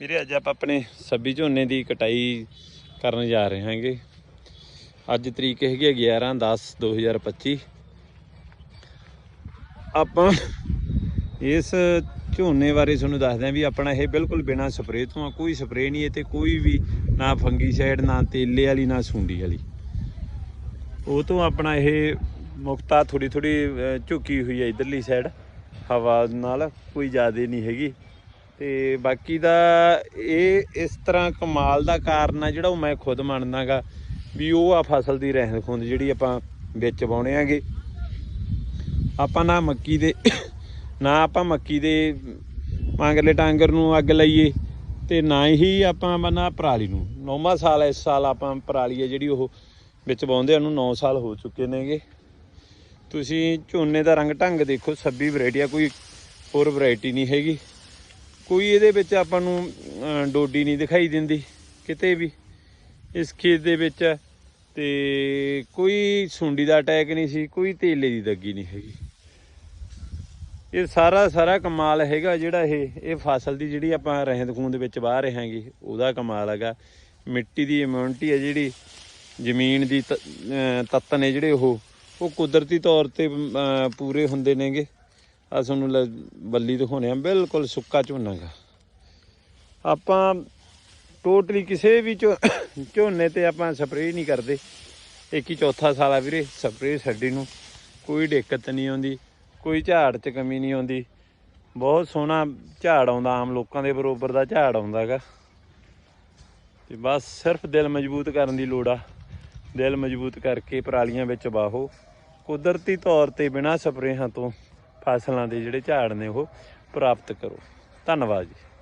ਵੀਰੇ, ਅੱਜ ਆਪਾਂ ਆਪਣੇ ਸੱਬੀ ਝੋਨੇ ਦੀ ਕਟਾਈ ਕਰਨ ਜਾ ਰਹੇ ਹਾਂਗੇ। ਅੱਜ ਤਰੀਕ ਹੈਗੀ ਹੈ 11 10 2025 ਆਪਾਂ ਇਸ ਝੋਨੇ ਬਾਰੇ ਤੁਹਾਨੂੰ ਦੱਸਦੇ ਹਾਂ ਵੀ ਆਪਣਾ ਇਹ ਬਿਲਕੁਲ ਬਿਨਾ ਸਪਰੇਅ ਤੋਂ ਆ, ਕੋਈ ਸਪਰੇਅ ਨਹੀਂ ਇਹ ਤੇ ਕੋਈ ਵੀ ਨਾ ਫੰਗੀਸਾਈਡ, ਨਾ ਤੇਲੇ ਵਾਲੀ, ਨਾ ਸੁੰਡੀ ਵਾਲੀ। ਉਹ ਤੋਂ ਆਪਣਾ ਇਹ ਮੁਕਤਾ ਥੋੜੀ ਥੋੜੀ ਝੁਕੀ ਹੋਈ ਹੈ ਇਧਰਲੀ ਸਾਈਡ ਹਵਾ ਨਾਲ ਕੋਈ ਜ਼ਿਆਦਾ ਨਹੀਂ ਹੈਗੀ। ਤੇ ਬਾਕੀ ਦਾ ਇਹ ਇਸ ਤਰ੍ਹਾਂ ਕਮਾਲ ਦਾ ਕਾਰਨ ਆ ਜਿਹੜਾ ਉਹ ਮੈਂ ਖੁਦ ਮੰਨਦਾਗਾ ਵੀ ਉਹ ਆ ਫਸਲ ਦੀ ਰਹਿੰਦ ਖੁੰਦ ਜਿਹੜੀ ਆਪਾਂ ਵਿੱਚ ਪਾਉਣੇ ਆਗੇ। ਆਪਾਂ ਨਾ ਮੱਕੀ ਦੇ, ਨਾ ਆਪਾਂ ਮੱਕੀ ਦੇ ਮੰਗਲੇ ਟਾਂਗਰ ਨੂੰ ਅੱਗ ਲਾਈਏ ਤੇ ਨਾ ਹੀ ਆਪਾਂ ਮਨਾ ਪਰਾਲੀ ਨੂੰ। ਨੌਵਾਂ ਸਾਲ ਇਸ ਸਾਲ ਆਪਾਂ ਪਰਾਲੀ ਹੈ ਜਿਹੜੀ ਉਹ ਵਿੱਚ ਪਾਉਂਦੇ ਉਹਨੂੰ 9 ਸਾਲ ਹੋ ਚੁੱਕੇ ਨੇਗੇ। ਤੁਸੀਂ ਝੋਨੇ ਦਾ ਰੰਗ ਢੰਗ ਦੇਖੋ 26 ਵੈਰਾਈਟੀ ਆ, ਕੋਈ ਹੋਰ ਵੈਰਾਈਟੀ ਨਹੀਂ ਹੈਗੀ। ਕੋਈ ਇਹਦੇ ਵਿੱਚ ਆਪਾਂ ਨੂੰ ਡੋਡੀ ਨਹੀਂ ਦਿਖਾਈ ਦਿੰਦੀ, ਕਿਤੇ ਵੀ। ਇਸ ਖੇਤ ਦੇ ਵਿੱਚ ਤੇ ਕੋਈ ਸੁੰਡੀ ਦਾ ਅਟੈਕ ਨਹੀਂ ਸੀ, ਕੋਈ ਤੇਲੇ ਦੀ ਦੱਗੀ ਨਹੀਂ ਹੈਗੀ। ਇਹ ਸਾਰਾ ਸਾਰਾ ਕਮਾਲ ਹੈਗਾ ਜਿਹੜਾ ਇਹ ਇਹ ਫਸਲ ਦੀ ਜਿਹੜੀ ਆਪਾਂ ਰਹਿੰਦ ਖੂੰਦ ਵਿੱਚ ਬਾਹ ਰਹੇ ਹਾਂਗੇ, ਉਹਦਾ ਕਮਾਲ ਹੈਗਾ। ਮਿੱਟੀ ਦੀ ਇਮਿਊਨਿਟੀ ਹੈ ਜਿਹੜੀ, ਜ਼ਮੀਨ ਦੀ ਤ- ਤੱਤ ਨੇ ਜਿਹੜੇ ਉਹ ਉਹ ਕੁਦਰਤੀ ਤੌਰ ਤੇ ਪੂਰੇ ਹੁੰਦੇ ਨੇਗੇ। ਆ ਤੁਹਾਨੂੰ ਲ- ਬੱਲੀ ਦਿਖਾਉਣੇ ਆ ਬਿਲਕੁਲ ਸੁੱਕਾ ਝੋਨਾ ਗਾ ਆਪਾਂ ਟੋਟਲੀ ਕਿਸੇ ਵੀ ਝੋ- ਝੋਨੇ ਤੇ ਆਪਾਂ ਸਪਰੇਅ ਨਹੀਂ ਕਰਦੇ। ਇੱਕ ਹੀ ਚੌਥਾ ਸਾਲ ਆ ਵੀਰੇ, ਸਪਰੇਅ ਛੱਡੀ ਨੂੰ ਕੋਈ ਦਿੱਕਤ ਨਹੀਂ ਆਉਂਦੀ, ਕੋਈ ਝਾੜ 'ਚ ਕਮੀ ਨਹੀਂ ਆਉਂਦੀ। ਬਹੁਤ ਸੋਹਣਾ ਝਾੜ ਆਉਂਦਾ, ਆਮ ਲੋਕਾਂ ਦੇ ਬਰੋਬਰ ਦਾ ਝਾੜ ਆਉਂਦਾ ਆਉਂਦਾਗਾ ਤੇ ਬਸ ਸਿਰਫ ਦਿਲ ਮਜ਼ਬੂਤ ਕਰਨ ਦੀ ਲੋੜ ਆ। ਦਿਲ ਮਜ਼ਬੂਤ ਕਰਕੇ ਪਰਾਲੀਆਂ ਵਿੱਚ ਵਾਹੋ। ਕੁਦਰਤੀ ਤੌਰ ਤੇ ਬਿਨਾਂ ਸਪਰੇਹਾਂ ਤੋਂ ਫਸਲਾਂ ਦੇ ਜਿਹੜੇ ਝਾੜ ਨੇ ਉਹ ਪ੍ਰਾਪਤ ਕਰੋ। ਧੰਨਵਾਦ ਜੀ।